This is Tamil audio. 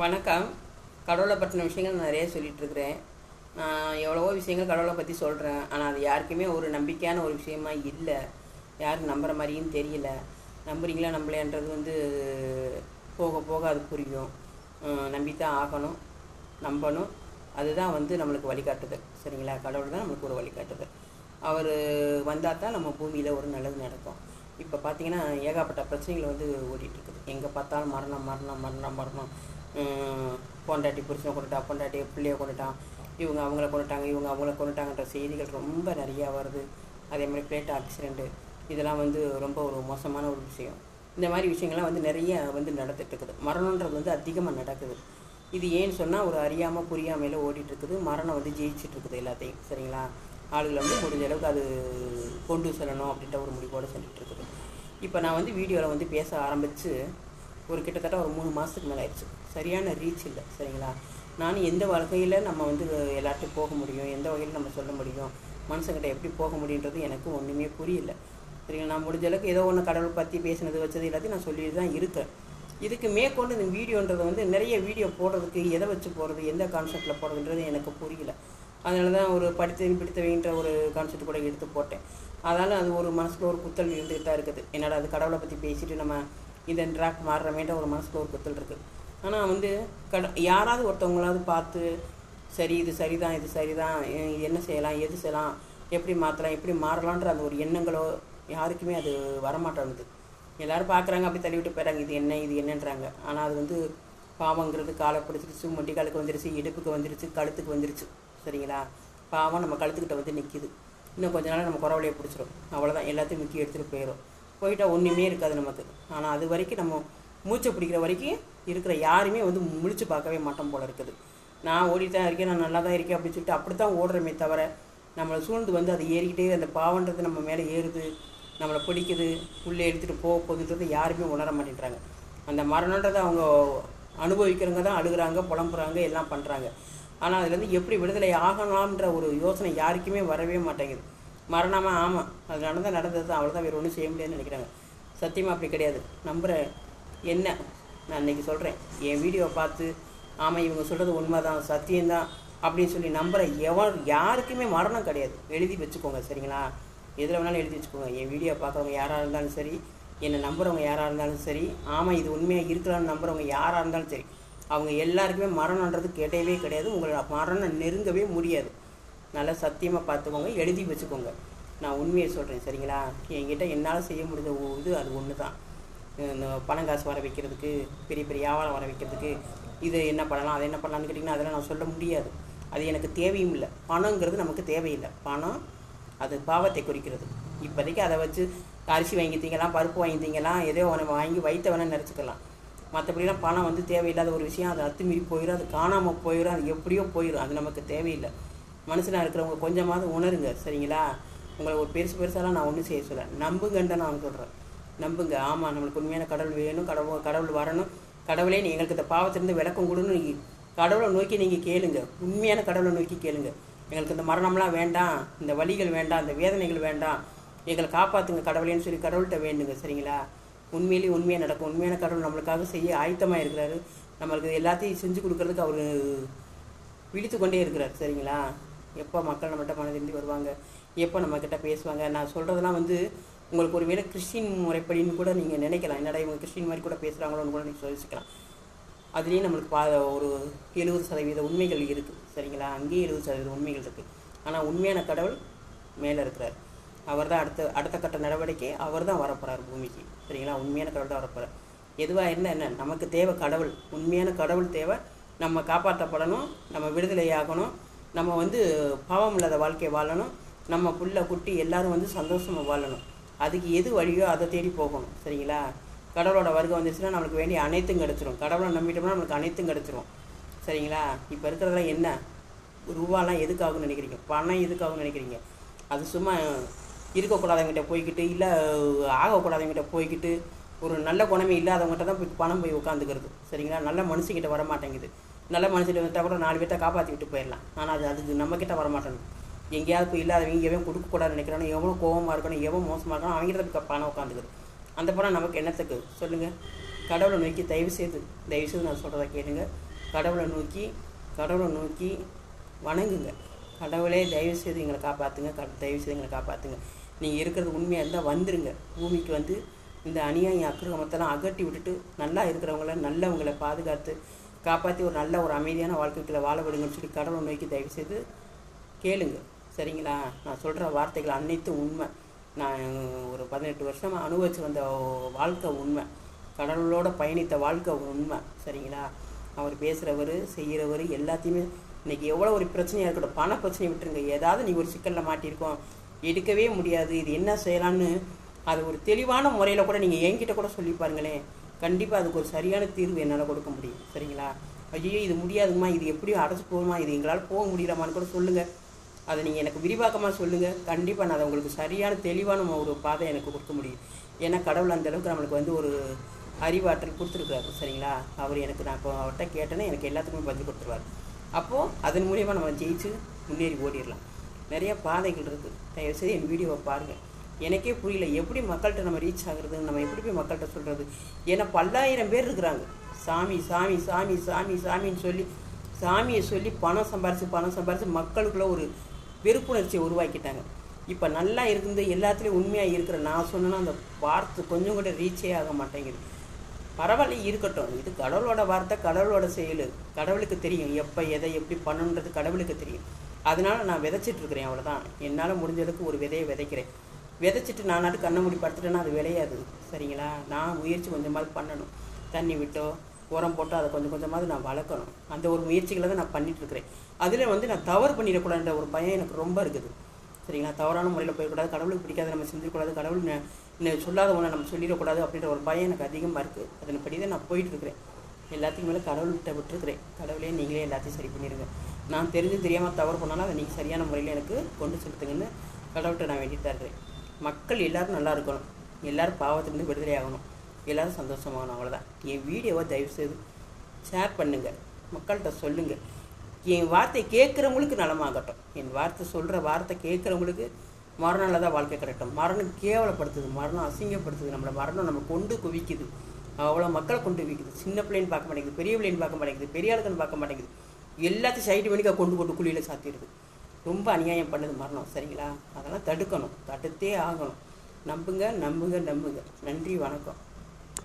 வணக்கம். கடவுளை பற்றின விஷயங்கள் நான் நிறைய சொல்லிகிட்ருக்குறேன் நான் எவ்வளவோ விஷயங்கள் கடவுளை பற்றி சொல்கிறேன். ஆனால் அது யாருக்குமே ஒரு நம்பிக்கையான ஒரு விஷயமா இல்லை. யாரும் நம்புகிற மாதிரியும் தெரியல. நம்புறீங்களா நம்பலையான்றது வந்து போக போக அது புரியும். நம்பித்தான் ஆகணும் நம்பணும். அதுதான் வந்து நம்மளுக்கு வழிகாட்டுதல். சரிங்களா? கடவுள் தான் நம்மளுக்கு ஒரு வழிகாட்டுதல். அவர் வந்தால் தான் நம்ம பூமியில் ஒரு நல்லது நடக்கும். இப்போ பார்த்தீங்கன்னா ஏகப்பட்ட பிரச்சனைகள் வந்து ஓடிட்டுருக்குது. எங்கே பார்த்தாலும் மரணம் மரணம் மரணம் மரணம். பொண்டாட்டி புருஷனை கொண்டுட்டா பொண்டாட்டி பிள்ளைய கொண்டுட்டான் இவங்க அவங்கள கொண்டுட்டாங்க இவங்க அவங்கள கொண்டுட்டாங்கன்ற செய்திகள் ரொம்ப நிறையா வருது. அதே மாதிரி பிளேட் ஆக்சிடெண்ட்டு இதெல்லாம் வந்து ரொம்ப ஒரு மோசமான ஒரு விஷயம். இந்த மாதிரி விஷயங்கள்லாம் வந்து நிறைய வந்து நடந்துட்டு மரணன்றது வந்து அதிகமாக நடக்குது. இது ஏன்னு சொன்னால் ஒரு அறியாமல் புரியாமையில் ஓடிட்டுருக்குது. மரணம் வந்து ஜெயிச்சிட்ருக்குது எல்லாத்தையும் சரிங்களா? ஆளுகளை வந்து முடிஞ்ச அளவுக்கு அது கொண்டு செல்லணும் அப்படின்ற ஒரு முடிவோடு செஞ்சுட்டு இருக்குது இப்போ நான் வந்து வீடியோவில் வந்து பேச ஆரம்பித்து ஒரு கிட்டத்தட்ட ஒரு மூணு மாதத்துக்கு மேலே ஆயிடுச்சு. சரியான ரீச் இல்லை சரிங்களா? நானும் எந்த வகையில் நம்ம வந்து எல்லார்ட்டையும் போக முடியும் எந்த வகையில் நம்ம சொல்ல முடியும் மனுஷங்கிட்ட எப்படி போக முடியுன்றது எனக்கு ஒன்றுமே புரியல. சரிங்களா? நான் முடிஞ்ச அளவுக்கு ஏதோ ஒன்று கடவுள் பற்றி பேசினது வச்சது எல்லாத்தையும் நான் சொல்லிட்டு தான் இருக்கேன். இதுக்கு மேற்கொண்டு இந்த வீடியோன்றது வந்து நிறைய வீடியோ போடுறதுக்கு எதை வச்சு போடுறது எந்த கான்செப்டில் போடுறதுன்றது எனக்கு புரியல. அதனால தான் ஒரு படித்தவங்க பிடித்தவங்கிற ஒரு கான்செப்ட் கூட எடுத்து போட்டேன். அதனால் அது ஒரு மனசில் ஒரு குத்தல் இருந்துகிட்டு தான் இருக்குது. என்னடா அது கடவுளை பற்றி பேசிட்டு நம்ம இந்த ட்ராக் மாறுறமேட்ட ஒரு மனசில் ஒரு குத்தல் இருக்குது ஆனால் வந்து கட யாராவது ஒருத்தவங்களாவது பார்த்து சரி இது சரிதான் இது சரிதான் இது என்ன செய்யலாம் எது செய்யலாம் எப்படி மாற்றலாம் எப்படி மாறலான்ற அந்த ஒரு எண்ணங்களோ யாருக்குமே அது வரமாட்டேங்குது எல்லோரும் பார்க்குறாங்க அப்படி தள்ளிவிட்டு போயிறாங்க இது என்ன இது என்னன்றாங்க. ஆனால் அது வந்து பாவங்கிறது காலை பிடிச்சிருச்சு முட்டி காலுக்கு வந்துருச்சு இடுப்புக்கு வந்துருச்சு கழுத்துக்கு வந்துருச்சு சரிங்களா? பாவம் நம்ம கழுத்துக்கிட்ட வந்து நிற்கிது இன்னும் கொஞ்ச நாள் நம்ம குறவழியை பிடிச்சிரும். அவ்வளோதான் எல்லாத்தையும் முக்கிய எடுத்துகிட்டு போயிடும் போயிட்டா ஒன்றுமே இருக்காது நமக்கு. ஆனால் அது வரைக்கும் நம்ம மூச்சை பிடிக்கிற வரைக்கும் இருக்கிற யாருமே வந்து முழிச்சு பார்க்கவே மாட்டோம் போல இருக்குது. நான் ஓடிட்டு தான் இருக்கேன் நான் நல்லா தான் இருக்கேன் அப்படின்னு சொல்லிட்டு அப்படி தான் ஓடுறமே தவிர நம்மளை சூழ்ந்து வந்து அது ஏறிக்கிட்டே அந்த பாவன்றது நம்ம மேலே ஏறுது நம்மளை பிடிக்குது உள்ளே எடுத்துகிட்டு போக போகுதுன்றது யாருமே உணர மாட்டேன்றாங்க. அந்த மரணன்றதை அவங்க அனுபவிக்கிறவங்க தான் அழுகுறாங்க புலம்புறாங்க எல்லாம் பண்ணுறாங்க ஆனால் அதுலேருந்து எப்படி விடுதலை ஆகலாம்ன்ற ஒரு யோசனை யாருக்குமே வரவே மாட்டேங்குது. மரணமாக ஆமாம் அது நடந்தால் நடந்தது தான். அவ்வளோதான் வேறு ஒன்றும் செய்ய முடியாதுன்னு நினைக்கிறாங்க. சத்தியமாக அப்படி கிடையாது. நம்புகிறேன் என்ன? நான் இன்னைக்கு சொல்கிறேன் என் வீடியோவை பார்த்து ஆமாம் இவங்க சொல்கிறது உண்மை தான் சத்தியம்தான் அப்படின்னு சொல்லி நம்புகிற எவன் யாருக்குமே மரணம் கிடையாது. எழுதி வச்சுக்கோங்க சரிங்களா? எதில் வேணாலும் எழுதி வச்சுக்கோங்க. என் வீடியோ பார்க்குறவங்க யாராக இருந்தாலும் சரி என்னை நம்புறவங்க யாராக இருந்தாலும் சரி ஆமாம் இது உண்மையாக இருக்கலாம்னு நம்புறவங்க யாராக இருந்தாலும் சரி அவங்க எல்லாருக்குமே மரணன்றது கிடையவே கிடையாது. உங்களை மரணம் நெருங்கவே முடியாது. நல்லா சத்தியமாக பார்த்துக்கோங்க எழுதி வச்சுக்கோங்க. நான் உண்மையை சொல்கிறேன் சரிங்களா? என்கிட்ட என்னால் செய்ய முடிஞ்ச இது அது ஒன்று தான் இந்த பணம் காசு வர வைக்கிறதுக்கு பெரிய பெரிய வியாபாரம் வர வைக்கிறதுக்கு இது என்ன பண்ணலாம் அதை என்ன பண்ணலாம்னு கேட்டிங்கன்னா அதெல்லாம் நான் சொல்ல முடியாது. அது எனக்கு தேவையும் இல்லை. பணங்கிறது நமக்கு தேவையில்லை. பணம் அது பாவத்தை குறிக்கிறது. இப்போதைக்கு அதை வச்சு அரிசி வாங்கி பருப்பு வாங்கி எதோ ஏதோ ஒன்று வாங்கி வைத்த வேணால் நினச்சிக்கலாம். மற்றபடிலாம் பணம் வந்து தேவையில்லாத ஒரு விஷயம் அது அத்துமீறி போயிடும் அது காணாமல் போயிடும் அது எப்படியோ போயிடும் அது நமக்கு தேவையில்லை. மனுஷனாக இருக்கிறவங்க கொஞ்சமாவது உணருங்க சரிங்களா? உங்களை ஒரு பெருசு பெருசாலாம் நான் ஒன்றும் செய்ய சொல்ல. நம்புங்கன்னு நான் சொல்கிறேன் நம்புங்க. ஆமாம் நம்மளுக்கு உண்மையான கடவுள் வேணும் கடவுள் கடவுள் வரணும். கடவுளே நீ எங்களுக்கு இந்த பாவத்திலிருந்து விளக்கம் கொடுன்னு நீங்கள் கடவுளை நோக்கி நீங்கள் கேளுங்க. உண்மையான கடவுளை நோக்கி கேளுங்க. எங்களுக்கு இந்த மரணம்லாம் வேண்டாம் இந்த வலிகள் வேண்டாம் இந்த வேதனைகள் வேண்டாம். எங்களை காப்பாற்றுங்க கடவுளேன்னு சொல்லி கடவுள்கிட்ட வேண்டுங்க சரிங்களா? உண்மையிலேயே உண்மையாக நடக்கும். உண்மையான கடவுள் நம்மளுக்காக செய்ய ஆயத்தமாக இருக்கிறாரு. நம்மளுக்கு எல்லாத்தையும் செஞ்சு கொடுக்கறதுக்கு அவர் விழித்து கொண்டே இருக்கிறார் சரிங்களா? எப்போ மக்கள் நம்மகிட்ட மனதிருந்தி வருவாங்க? எப்போ நம்மக்கிட்ட பேசுவாங்க? நான் சொல்கிறதெல்லாம் வந்து உங்களுக்கு ஒரு வேளை கிறிஸ்டின் முறைப்படின்னு கூட நீங்கள் நினைக்கலாம். என்னடா இவங்க கிறிஸ்டின் மாதிரி கூட பேசுகிறாங்களோன்னு கூட நீங்கள் யோசிக்கலாம். அதுலேயும் நம்மளுக்கு பா ஒரு எழுபது சதவீத உண்மைகள் இருக்குது சரிங்களா? அங்கேயும் எழுபது சதவீத உண்மைகள் இருக்குது ஆனால் உண்மையான கடவுள் மேலே இருக்கிறார். அவர் தான் அடுத்த அடுத்த கட்ட நடவடிக்கை. அவர் தான் வரப்போகிறார் பூமிக்கு. சரிங்களா? உண்மையான கடவுள் தான் வரப்போகிறார் எதுவாக இருந்தால் என்ன? நமக்கு தேவை கடவுள். உண்மையான கடவுள் தேவை. நம்ம காப்பாற்றப்படணும். நம்ம விடுதலையாகணும். நம்ம வந்து பாவம் இல்லாத வாழ்க்கையை வாழணும். நம்ம புள்ள குட்டி எல்லாரும் வந்து சந்தோஷமாக வாழணும். அதுக்கு எது வழியோ அதை தேடி போகணும். சரிங்களா? கடவுளோட வருகை வந்துச்சுன்னா நம்மளுக்கு வேண்டிய அனைத்தும் கிடச்சிரும். கடவுளை நம்பிட்டோம்னா நம்மளுக்கு அனைத்தும் கிடச்சிரும். சரிங்களா? இப்போ இருக்கிறதெல்லாம் என்ன? ரூபாலாம் எதுக்காகும்னு நினைக்கிறீங்க? பணம் எதுக்காகும்னு நினைக்கிறீங்க? அது சும்மா இருக்கக்கூடாதவங்கிட்ட போய்க்கிட்டு இல்லை ஆகக்கூடாதவங்கிட்ட போய்க்கிட்டு ஒரு நல்ல குணமே இல்லாதவங்ககிட்ட தான் போய் பணம் போய் உட்காந்துக்கிறது சரிங்களா? நல்ல மனுஷங்கிட்ட வர மாட்டேங்குது நல்ல மனுஷன் வந்தால் கூட நாலு பேர்த்த காப்பாற்றி விட்டு போயிடலாம். ஆனால் அது அதுக்கு நம்மக்கிட்ட வர எங்கேயாவது போய் இல்லாதவங்க எவன் கொடுக்கக்கூடாதுன்னு நினைக்கிறானோ எவ்வளோ கோவமாக இருக்கணும் எவன் மோசமாக இருக்கணும் அவங்ககிட்ட போய் பணம் உட்காந்துக்குது அந்த பணம் நமக்கு என்னத்துக்கு சொல்லுங்கள் கடவுளை நோக்கி தயவு செய்து தயவு செய்து நான் சொல்கிறத கேளுங்க. கடவுளை நோக்கி கடவுளை நோக்கி வணங்குங்க. கடவுளே தயவு செய்து எங்களை காப்பாற்றுங்க க தயவு செய்து எங்களை காப்பாற்றுங்க நீங்கள் இருக்கிறது உண்மையாக இருந்தால் வந்துடுங்க பூமிக்கு வந்து இந்த அநியாயம் அக்கிரமத்தெல்லாம் அகட்டி விட்டுட்டு நல்லா இருக்கிறவங்கள நல்லவங்களை பாதுகாத்து காப்பாற்றி ஒரு நல்ல ஒரு அமைதியான வாழ்க்கைக்குள்ள வாழ விடுங்கன்னு சொல்லி கடவுளை நோக்கி தயவு செய்து கேளுங்க. சரிங்களா? நான் சொல்கிற வார்த்தைகள் அனைத்தும் உண்மை. நான் ஒரு பதினெட்டு வருஷமாக அனுபவித்து வந்த வாழ்க்கை உண்மை. கடவுளோட பயணித்த வாழ்க்கை உண்மை. சரிங்களா? அவர் பேசுகிறவர் செய்கிறவர் எல்லாத்தையுமே இன்றைக்கி எவ்வளோ ஒரு பிரச்சனையாக இருக்கட்டும் பண பிரச்சனையை விட்டுருங்க. ஏதாவது நீ ஒரு சிக்கலில் மாட்டியிருக்கோம். எடுக்கவே முடியாது. இது என்ன செய்யலான்னு அது ஒரு தெளிவான முறையில் கூட நீங்கள் என்கிட்ட கூட சொல்லி பாருங்களேன். கண்டிப்பாக அதுக்கு ஒரு சரியான தீர்வு என்னால் கொடுக்க முடியும். சரிங்களா? ஐயோ இது முடியாதுங்கம்மா இது எப்படியும் அடைச்சி போகுமா? இது எங்களால் போக முடியலமான்னு கூட சொல்லுங்கள் அதை நீங்கள் எனக்கு விரிவாக்கமாக சொல்லுங்கள் கண்டிப்பாக நான் அதை உங்களுக்கு சரியான தெளிவான ஒரு பாதை எனக்கு கொடுக்க முடியும். ஏன்னா கடவுள் அந்த அளவுக்கு நம்மளுக்கு வந்து ஒரு அறிவாற்றல் கொடுத்துருக்காரு சரிங்களா? அவர் எனக்கு நான் இப்போ அவர்கிட்ட கேட்டேன்னா எனக்கு எல்லாத்துக்குமே பதில் கொடுத்துருவார். அப்போது அதன் மூலியமாக நம்ம ஜெயிச்சு முன்னேறி ஓடிடலாம். நிறைய பாதைகள் இருக்குது தயவுசெய்து என் வீடியோவை பாருங்கள் எனக்கே புரியல. எப்படி மக்கள்கிட்ட நம்ம ரீச் ஆகுறது? நம்ம எப்படி போய் மக்கள்கிட்ட சொல்கிறது ஏன்னா பல்லாயிரம் பேர் இருக்கிறாங்க. சாமி சாமி சாமி சாமி சாமின்னு சொல்லி சாமியை சொல்லி பணம் சம்பாரித்து பணம் சம்பாரித்து மக்களுக்குள்ளே ஒரு வெறுப்புணர்ச்சியை உருவாக்கிட்டாங்க. இப்போ நல்லா இருந்து எல்லாத்துலேயும் உண்மையாக இருக்கிற நான் சொன்னேன்னா அந்த வார்த்தை கொஞ்சம் கூட ரீச்சே ஆக மாட்டேங்குது. பரவாயில்ல இருக்கட்டும். இது கடவுளோட வார்த்தை கடவுளோட செயல். கடவுளுக்கு தெரியும். எப்போ எதை எப்படி பண்ணணுன்றது கடவுளுக்கு தெரியும். அதனால நான் விதைச்சிட்ருக்கிறேன் அவ்வளோதான் என்னால் முடிஞ்சளவுக்கு ஒரு விதையை விதைக்கிறேன். விதைச்சிட்டு நான் நாட்டு கண்ணை மூடி படுத்துட்டேன்னா அது விளையாது. சரிங்களா? நான் முயற்சி கொஞ்சமாவது பண்ணணும். தண்ணி விட்டோ உரம் போட்டோ அதை கொஞ்சம் கொஞ்சமாவது நான் வளர்க்கணும். அந்த ஒரு முயற்சிகளை தான் நான் பண்ணிட்டுருக்கிறேன். அதில் வந்து நான் தவறு பண்ணிடக்கூடாதுன்ற ஒரு பயம் எனக்கு ரொம்ப இருக்குது. சரிங்களா? தவறான முறையில் போயிடக்கூடாது கடவுளுக்கு பிடிக்காத நம்ம செஞ்சிடக்கூடாது கடவுள் ந- சொல்லாத ஒன்றை நம்ம சொல்லிடக்கூடாது அப்படின்ற ஒரு பயம் எனக்கு அதிகமாக இருக்குது அதன்படி தான் நான் போயிட்டுருக்கிறேன். எல்லாத்துக்கும் மேலே கடவுள்கிட்ட விட்டுருக்கிறேன். கடவுளே நீங்களே எல்லாத்தையும் சரி பண்ணிடுங்க. நான் தெரிஞ்சு தெரியாமல் தவறு பண்ணாலும் அதை நீங்கள் சரியான முறையில் எனக்கு கொண்டு செலுத்துங்கன்னு கடவுள்கிட்ட நான் வேண்டிட்டு தான் இருக்கிறேன். மக்கள் எல்லோரும் நல்லா இருக்கணும். எல்லோரும் பாவத்திலிருந்து விடுதலை ஆகணும். எல்லாரும் சந்தோஷமாகணும் அவ்வளோதான் என் வீடியோவை தயவுசெய்து ஷேர் பண்ணுங்கள் மக்கள்கிட்ட சொல்லுங்கள் என் வார்த்தை கேட்குறவங்களுக்கு நலமாகட்டும். என் வார்த்தை சொல்கிற வார்த்தை கேட்குறவங்களுக்கு மரணம் தான் வாழ்க்கை கிடைக்கும் மரணம் கேவலப்படுத்துது மரணம் அசிங்கப்படுத்துது நம்மளை மரணம் நம்ம கொண்டு குவிக்குது. அவ்வளோ மக்களை கொண்டு குவிக்குது. சின்ன பிள்ளைன்னு பார்க்க மாட்டேங்குது பெரிய பிள்ளைன்னு பார்க்க மாட்டேங்குது பெரிய ஆளுக்குன்னு பார்க்க மாட்டேங்குது. எல்லாத்தையும் சைடு மணிக்காக கொண்டு போட்டு குழியில் சாத்திடுது. ரொம்ப அநியாயம் பண்ணுது மரணம் சரிங்களா? அதெல்லாம் தடுக்கணும் தடுத்தே ஆகணும். நம்புங்க நம்புங்க நம்புங்க. நன்றி வணக்கம்.